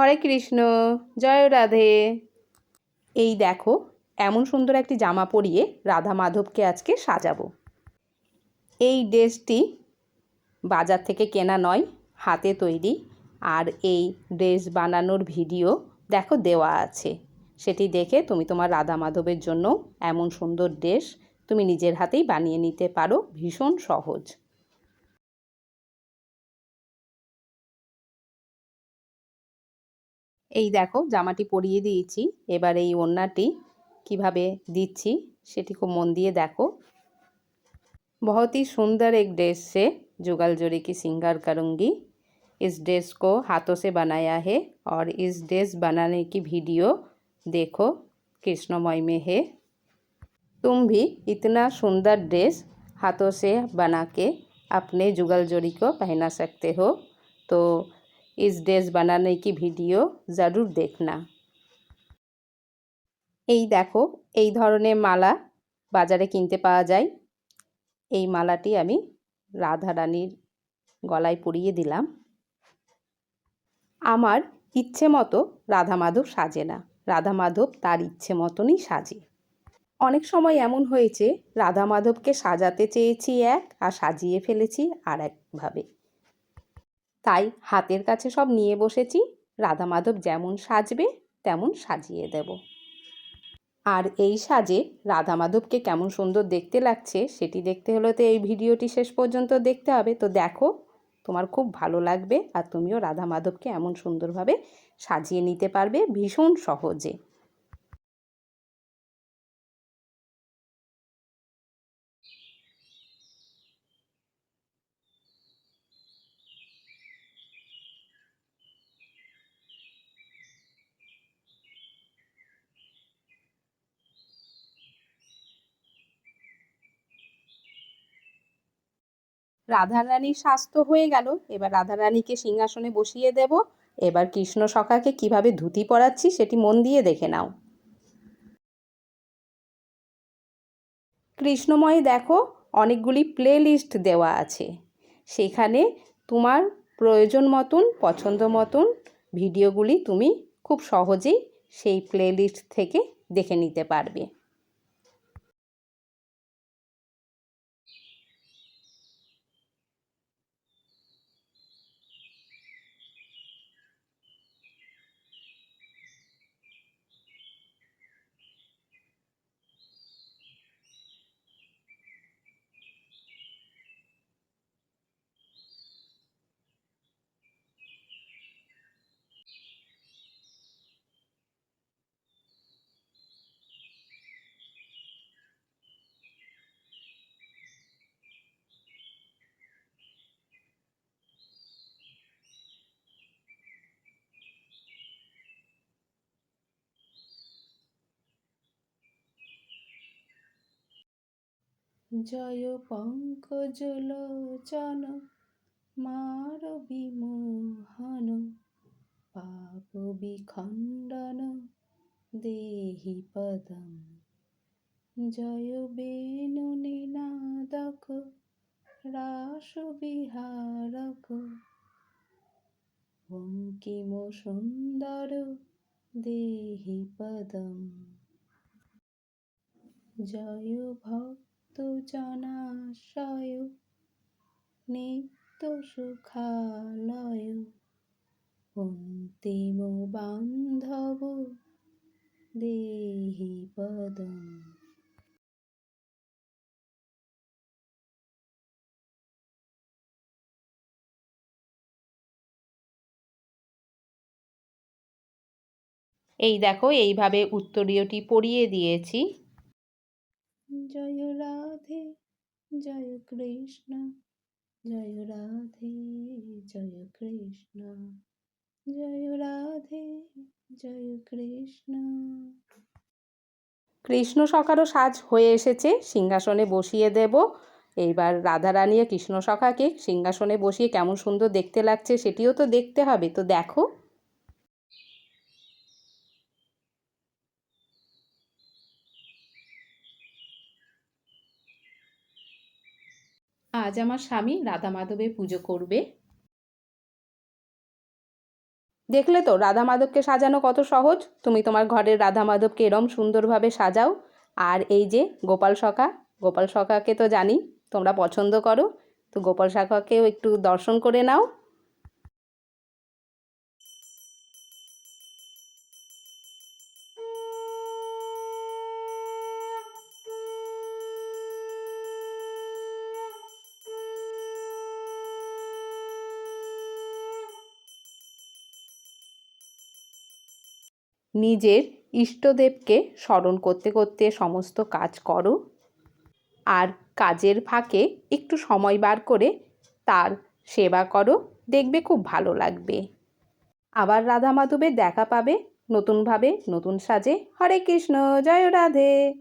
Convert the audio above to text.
হরে কৃষ্ণ, জয় রাধে। এই দেখো, এমন সুন্দর একটি জামা পরিয়ে রাধা মাধবকে আজকে সাজাবো। এই ড্রেসটি বাজার থেকে কেনা নয়, হাতে তৈরি। আর এই ড্রেস বানানোর ভিডিও দেখো দেওয়া আছে। সেটি দেখে তুমি তোমার রাধা মাধবের জন্য এমন সুন্দর ড্রেস তুমি নিজের হাতেই বানিয়ে নিতে পারো, ভীষণ সহজ। এই দেখো জামাটি পরিয়ে দিয়েছি এবার এই ওড়নাটি কিভাবে দিচ্ছি সেটি খুব মন দিয়ে দেখো बहुत ही सुंदर एक ड्रेस से जुगल जोड़ी की सिंगार करूँगी इस ड्रेस को हाथों से बनाया है और इस ड्रेस बनाने की वीडियो देखो कृष्णमय में है तुम भी इतना सुंदर ड्रेस हाथों से बना के अपने जुगल जोड़ी को पहना सकते हो तो इस ड्रेस बनाने की ভিডিও ज़रूर देखना এই দেখো এই ধরনের মালা বাজারে কিনতে পাওয়া যায় এই মালাটি আমি রাধা রানীর গলায় পরিয়ে দিলাম আমার ইচ্ছে মতো রাধা মাধব সাজে না রাধা মাধব তার ইচ্ছে মতনই সাজে অনেক সময় এমন হয়েছে রাধা মাধবকে সাজাতে চেয়েছি এক আর সাজিয়ে ফেলেছি আর একভাবে তাই হাতের কাছে সব নিয়ে বসেছি। রাধা মাধব যেমন সাজবে, তেমন সাজিয়ে দেব। আর এই সাজে রাধা মাধবকে কেমন সুন্দর দেখতে লাগছে, সেটি দেখতে হলে তো এই ভিডিওটি শেষ পর্যন্ত দেখতে হবে। তো দেখো, তোমার খুব ভালো লাগবে আর তুমিও রাধা মাধবকে এমন সুন্দরভাবে সাজিয়ে নিতে পারবে ভীষণ সহজে। রাধারানীর স্বাস্থ্য হয়ে গেল। এবার রাধারানীকে সিংহাসনে বসিয়ে দেব। এবার কৃষ্ণ সখাকে কীভাবে ধুতি পরাচ্ছি সেটি মন দিয়ে দেখে নাও। কৃষ্ণময়, দেখো, অনেকগুলি প্লে লিস্ট দেওয়া আছে। সেখানে তোমার প্রয়োজন মতন, পছন্দ মতন ভিডিওগুলি তুমি খুব সহজেই সেই প্লে লিস্ট থেকে দেখে নিতে পারবে। জয় পঙ্কজলোচন, মার বিমোহন, পাপ বিখণ্ডন, দেহি পদম। জয় বেণু নিনাদক, রাস বিহারক। বঙ্কিম সুন্দর, দেহি পদম। জয় ভক্ত জনাশয় নিত্য সুখালয় অন্তিম বান্ধব দেহি পদম। এই দেখো এইভাবে উত্তরীয়টি পরিয়ে দিয়েছি। জয় রাধে, জয় কৃষ্ণ, জয় রাধে, জয় কৃষ্ণ, জয় রাধে, জয় কৃষ্ণ। কৃষ্ণ সখারও সাজ হয়ে এসেছে, সিংহাসনে বসিয়ে দেব। এইবার রাধা রাধারানী কৃষ্ণ সখাকে সিংহাসনে বসিয়ে কেমন সুন্দর দেখতে লাগছে, সেটিও তো দেখতে হবে। তো দেখো। আজ আমার স্বামী রাধা মাধবের পুজো করবে। দেখলে তো, রাধা মাধবকে সাজানো কত সহজ। তুমি তোমার ঘরের রাধা মাধবকে এরম সুন্দরভাবে সাজাও। আর এই যে, গোপাল সখা, গোপাল সখাকে তো জানি, তোমরা পছন্দ করো। তো গোপাল সখাকেও একটু দর্শন করে নাও। নিজের ইষ্টদেবকে স্মরণ করতে করতে সমস্ত কাজ করো। আর কাজের ফাঁকে একটু সময় বার করে তার সেবা করো, দেখবে খুব ভালো লাগবে। আবার রাধা মাধবের দেখা পাবে, নতুনভাবে নতুন সাজে। হরে কৃষ্ণ, জয় রাধে।